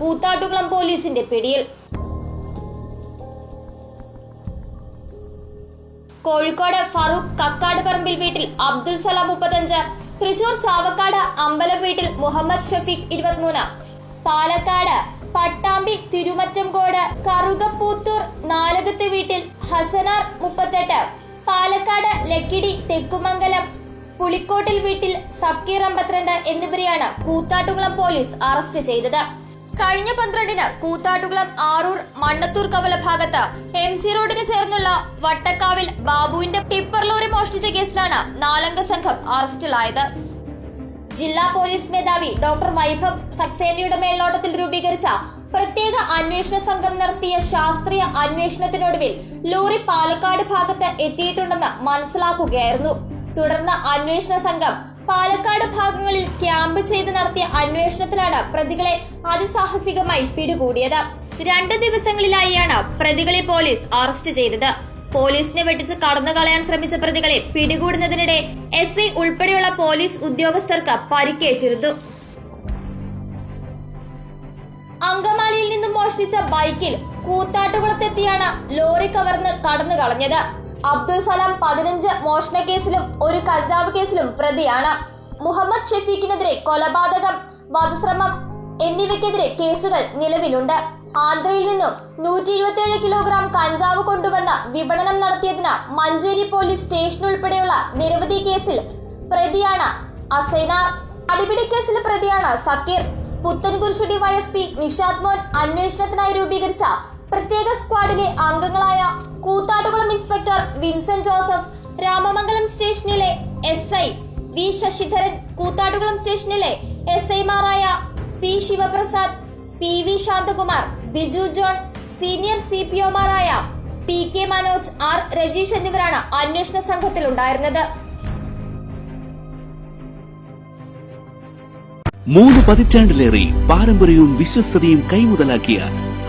കൂത്താട്ടുകുളം പോലീസിന്റെ പിടിയിൽ. കോഴിക്കോട് ഫറൂഖ് കക്കാട് പറമ്പിൽ വീട്ടിൽ അബ്ദുൽ സലാം മുപ്പത്തഞ്ച് തൃശൂർ ചാവക്കാട് അമ്പലം വീട്ടിൽ മുഹമ്മദ് ഷഫീഖ് ഇരുപത്തിമൂന്ന് പാലക്കാട് പട്ടാമ്പി തിരുമറ്റംകോട് കറുകപ്പൂത്തൂർ നാലകത്ത് വീട്ടിൽ ഹസനാർ മുപ്പത്തെട്ട് പാലക്കാട് ലക്കിടി തെക്കുമംഗലം പുളിക്കോട്ടിൽ വീട്ടിൽ സക്കീർ അമ്പത്തിരണ്ട് എന്നിവരെയാണ് കൂത്താട്ടുകുളം പോലീസ് അറസ്റ്റ് ചെയ്തത്. കഴിഞ്ഞ പന്ത്രണ്ടിന് കൂത്താട്ടുകുളം ആറൂർ മണ്ണത്തൂർ കവല ഭാഗത്ത് എം സി റോഡിന് ചേർന്നുള്ള വട്ടക്കാവിൽ ബാബുവിന്റെ ടിപ്പർ ലോറി മോഷ്ടിച്ച കേസിലാണ് നാലംഗ സംഘം അറസ്റ്റിലായത്. ജില്ലാ പോലീസ് മേധാവി ഡോക്ടർ വൈഭവ് സക്സേനയുടെ മേൽനോട്ടത്തിൽ രൂപീകരിച്ച പ്രത്യേക അന്വേഷണ സംഘം നടത്തിയ ശാസ്ത്രീയ അന്വേഷണത്തിനൊടുവിൽ ലോറി പാലക്കാട് ഭാഗത്ത് എത്തിയിട്ടുണ്ടെന്ന് മനസ്സിലാക്കുകയായിരുന്നു. തുടർന്ന് അന്വേഷണ സംഘം പാലക്കാട് ഭാഗങ്ങളിൽ ക്യാമ്പ് ചെയ്ത് നടത്തിയ അന്വേഷണത്തിലാണ് പ്രതികളെ അതിസാഹസികമായി പിടികൂടിയത്. രണ്ട് ദിവസങ്ങളിലായാണ് പ്രതികളെ പോലീസ് അറസ്റ്റ് ചെയ്തത്. പോലീസിനെ വെട്ടിച്ച് കടന്നു കളയാൻ ശ്രമിച്ച പ്രതികളെ പിടികൂടുന്നതിനിടെ എസ് ഐ ഉൾപ്പെടെയുള്ള പോലീസ് ഉദ്യോഗസ്ഥർക്ക് പരിക്കേറ്റിരുന്നു. അങ്കമാലിയിൽ നിന്നും മോഷ്ടിച്ച ബൈക്കിൽ കൂത്താട്ടുകുളത്തെത്തിയാണ് ലോറി കവർന്ന് കടന്നു കളഞ്ഞത് അബ്ദുൽ സലാം പതിനഞ്ച് മോഷണ കേസിലും ഒരു കഞ്ചാവ് കേസിലും പ്രതിയാണ്. മുഹമ്മദ് ഷെഫീഖിനെതിരെ കൊലപാതകം വധശ്രമം എന്നിവയ്ക്കെതിരെ കേസുകൾ നിലവിലുണ്ട്. ആന്ധ്രയിൽ നിന്നും നൂറ്റി ഇരുപത്തിയേഴ് കിലോഗ്രാം കഞ്ചാവ് കൊണ്ടുവന്ന് വിപണനം നടത്തിയതിന് മഞ്ചേരി പോലീസ് സ്റ്റേഷൻ ഉൾപ്പെടെയുള്ള നിരവധി കേസിൽ പ്രതിയാണ് അസൈനാർ. അടിപിടി കേസിൽ പ്രതിയാണ് സക്കീർ. പുത്തൻകുരിശ് ഡിവൈഎസ്പി നിഷാദ് മോൻ അന്വേഷണത്തിനായി രൂപീകരിച്ച പ്രത്യേക സ്ക്വാഡിലെ അംഗങ്ങളായ Koothattukulam inspector Vincent Joseph Ramamangalam സ്റ്റേഷനിലെ S I V Sasidharan Koothattukulam സ്റ്റേഷനിലെ എസ് ഐമാരായ P Sivaprasad P V Santhakumar Biju John senior C P ഒമാരായ P K Manoj R Rajeesh എന്നിവരാണ് അന്വേഷണ സംഘത്തിലുണ്ടായിരുന്നത്. മൂന്ന് പതിറ്റാണ്ടിലേറെ പാരമ്പര്യവും വിശ്വസ്തതയും കൈമുതലാക്കിയ